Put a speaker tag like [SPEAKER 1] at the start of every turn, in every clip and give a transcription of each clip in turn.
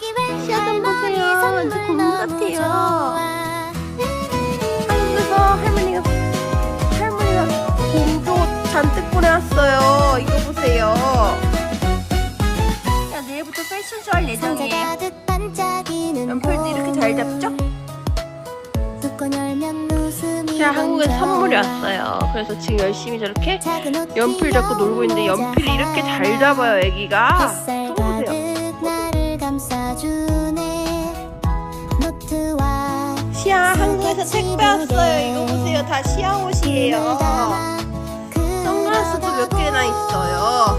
[SPEAKER 1] 시야 좀 보세요. 완전 고문 같아요. 한국에서 할머니가 할머니가 곰도 잔뜩 보내왔어요. 이거 보세요. 자 내일부터 패션쇼 할 예정이에요. 연필도 이렇게 잘 잡죠? 자 한국에. 선물이 왔어요. 그래서 지금 열심히 저렇게 연필 잡고 놀고 있는데 연필이 이렇게 잘 잡아요, 애기가. 시아 한국에서 택배 왔어요. 이거 보세요. 다 시아 옷이에요. 선글라스도 몇 개나 있어요.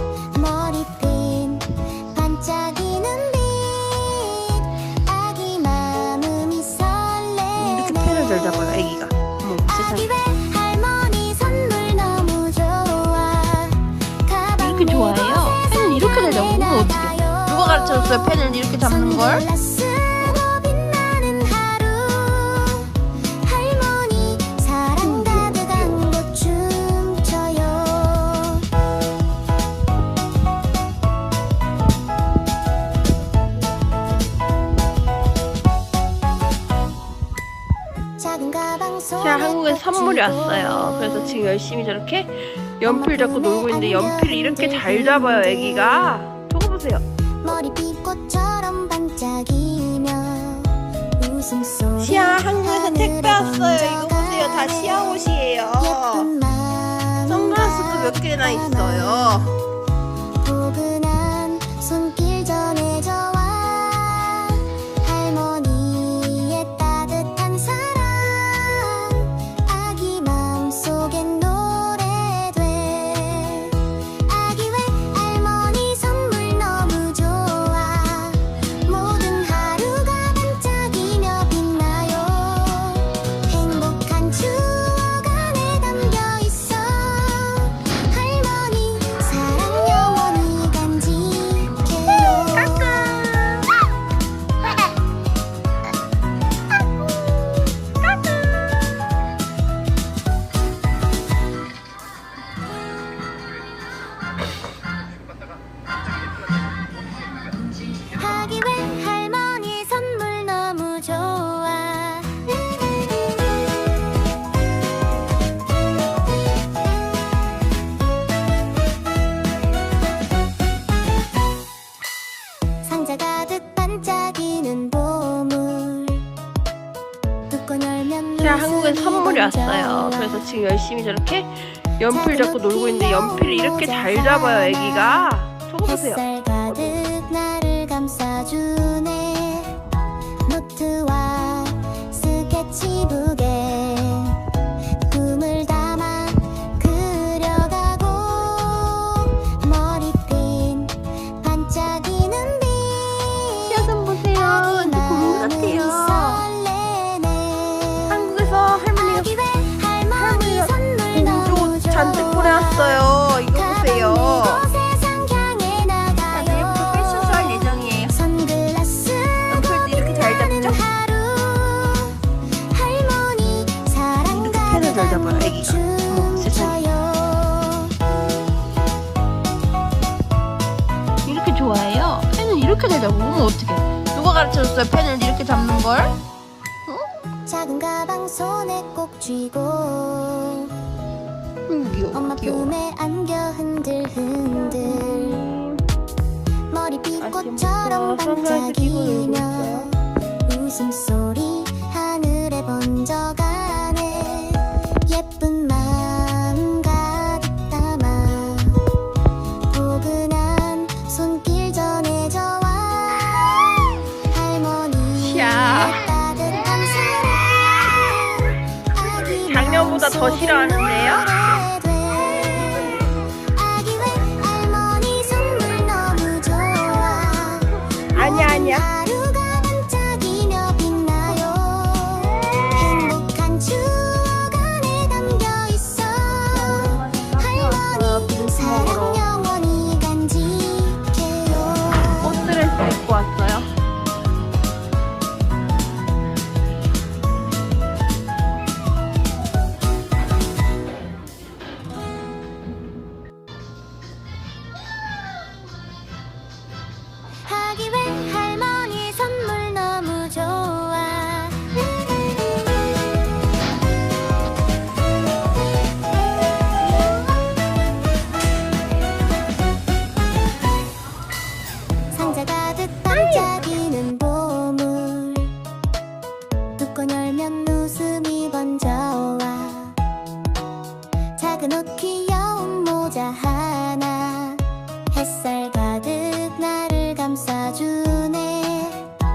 [SPEAKER 1] 가르쳐줬어요? 펜을 이렇게 잡는 걸?
[SPEAKER 2] 선글라스로 빛나는 하루 할머니 사랑 가득한 곳 춤춰요 작은 가방 속에
[SPEAKER 1] 자 한국에
[SPEAKER 2] 꼭
[SPEAKER 1] 선물이 왔어요. 그래서 지금 열심히 저렇게 연필 잡고 놀고 있는데 연필이 이렇게 잘 잡아요, 애기가. 저거 보세요. 시아 한국에서 택배 왔어요. 이거 보세요. 다 시아 옷이에요. 선글라스도 몇 개나 있어요. 한국에
[SPEAKER 2] 웃음이
[SPEAKER 1] 선물이 왔어요. 그래서 지금 열심히 저렇게 연필 잡고 놀고 있는데 연필이 이렇게 잘 잡아요, 애기가. 저거 보세요. 이렇게 잘 잡으면 어떡해. 누가 가르쳐줬어요? 펜을 이렇게 잡는 걸?
[SPEAKER 2] 작은 가방 손에 꼭 쥐고
[SPEAKER 1] 음, 귀여워.
[SPEAKER 2] 엄마
[SPEAKER 1] 귀여워.
[SPEAKER 2] 품에 안겨 흔들 흔들 머리빛
[SPEAKER 1] 아침부터
[SPEAKER 2] 꽃처럼
[SPEAKER 1] 선글라스 끼고 놀고
[SPEAKER 2] 반짝이며 웃음소리
[SPEAKER 1] 작년보다 더 싫어하는데요? 아니야, 아니야. 작은 옷 귀여운 모자 하나. 햇살 가득 나를 감싸주